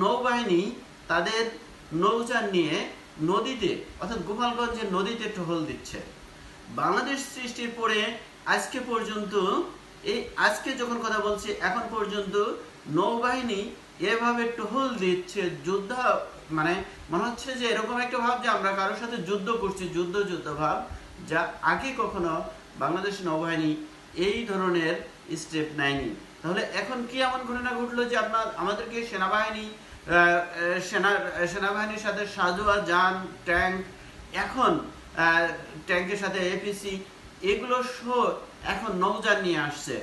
নৌবাহিনী তাদের নৌযান নিয়ে নদীতে, অর্থাৎ গোপালগঞ্জের নদীতে টহল দিচ্ছে। বাংলাদেশ সৃষ্টির পরে আজকে পর্যন্ত, এই আজকে যখন কথা বলছি, এখন পর্যন্ত নৌবাহিনী এভাবে টহল দিচ্ছে, যুদ্ধ মানে মনে হচ্ছে যে এরকম একটা ভাব যে আমরা কারোর সাথে যুদ্ধ করছি, যুদ্ধ যুদ্ধ ভাব, যা আগে কখনো বাংলাদেশ নৌবাহিনী এই ধরনের স্টেপ নেয়নি। তাহলে এখন কি এমন ঘটনা ঘটলো যে আপনার আমাদেরকে সেনাবাহিনী সেনা, সেনাবাহিনীর সাথে সাজোয়া যান, ট্যাঙ্ক, এখন ট্যাঙ্কের সাথে এপিসি এগুলো সহ এখন নৌযান নিয়ে আসছে।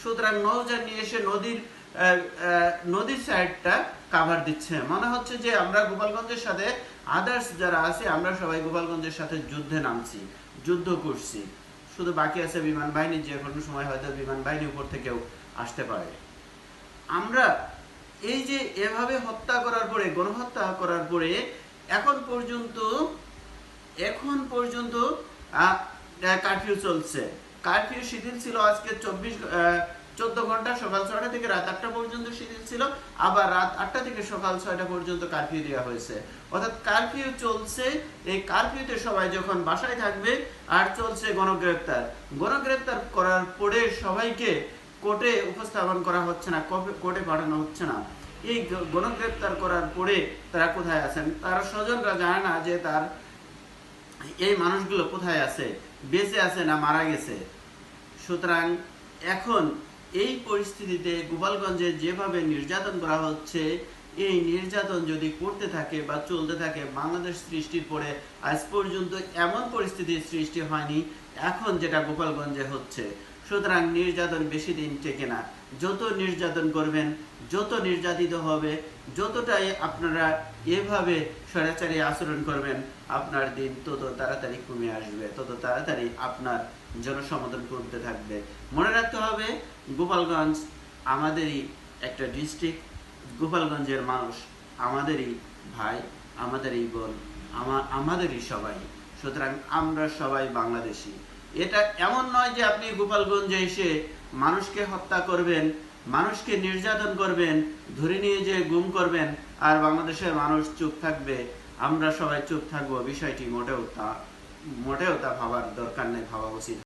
সুতরাং নৌযান নিয়ে এসে নদীর নদীর সাইডটা কাভার দিচ্ছে। মনে হচ্ছে যে আমরা গোপালগঞ্জের সাথে আদার্স যারা আছে, আমরা সবাই গোপালগঞ্জের সাথে যুদ্ধে নামছি, যুদ্ধ করছি। শুধু বাকি আছে বিমান বাহিনী, যে কোনো সময় হয়তো বিমান বাহিনী উপর থেকেও আসতে পারে। আমরা এই যে এভাবে হত্যা করার পরে, গণহত্যা করার পরে, এখন পর্যন্ত এখন পর্যন্ত কারফিউ চলছে। কারফিউ শিথিল ছিল আজকে চব্বিশ চোদ্দ ঘণ্টা, সকাল ছয়টা থেকে রাত আটটা পর্যন্ত শিথিল ছিল। আবার রাত আটটা থেকে সকাল ছয়টা পর্যন্ত কারফিউ দেওয়া হয়েছে। অর্থাৎ কারফিউ চলছে, এই কারফিউতে সবাই যখন বাসায় থাকবে, আর চলছে গণগ্রেপ্তার গণগ্রেপ্তার করার পরে সবাইকে কোর্টে উপস্থাপন করা হচ্ছে না কোর্টে পাঠানো হচ্ছে না। এই গণগ্রেপ্তার করার পরে তারা কোথায় আছেন? তার স্বজনরা জানে না যে তার এই মানুষগুলো কোথায় আছে, বেঁচে আছে না মারা গেছে। সুতরাং এখন এই পরিস্থিতিতে গোপালগঞ্জে যেভাবে নির্যাতন করা হচ্ছে, এই নির্যাতন যদি করতে থাকে বা চলতে থাকে, বাংলাদেশ সৃষ্টির পরে আজ পর্যন্ত এমন পরিস্থিতির সৃষ্টি হয়নি, এখন যেটা গোপালগঞ্জে হচ্ছে। সুতরাং নির্যাতন বেশি দিন টেকে না। যত নির্যাতন করবেন, যত নির্যাতিত হবে, যতটাই আপনারা এভাবে স্বৈরাচারী আচরণ করবেন, আপনার দিন তত তাড়াতাড়ি কমে আসবে, তত তাড়াতাড়ি আপনার জনসমর্থন করতে থাকবে। মনে রাখতে হবে, গোপালগঞ্জ আমাদেরই একটা ডিস্ট্রিক্ট গোপালগঞ্জের মানুষ আমাদেরই ভাই, আমাদেরই বোন, আমা- আমাদেরই সবাই। সুতরাং আমরা সবাই বাংলাদেশি। এটা এমন নয় যে আপনি গোপালগঞ্জে এসে মানুষকে হত্যা করবেন, মানুষকে নির্যাতন করবেন, ধরে নিয়ে যে গুম করবেন, আর বাংলাদেশের মানুষ চুপ থাকবে। আমরা সবাই চুপ থাকব, বিষয়টি মোটেও তা মোটেও তা ভাবার দরকার নেই, ভাবা উচিত।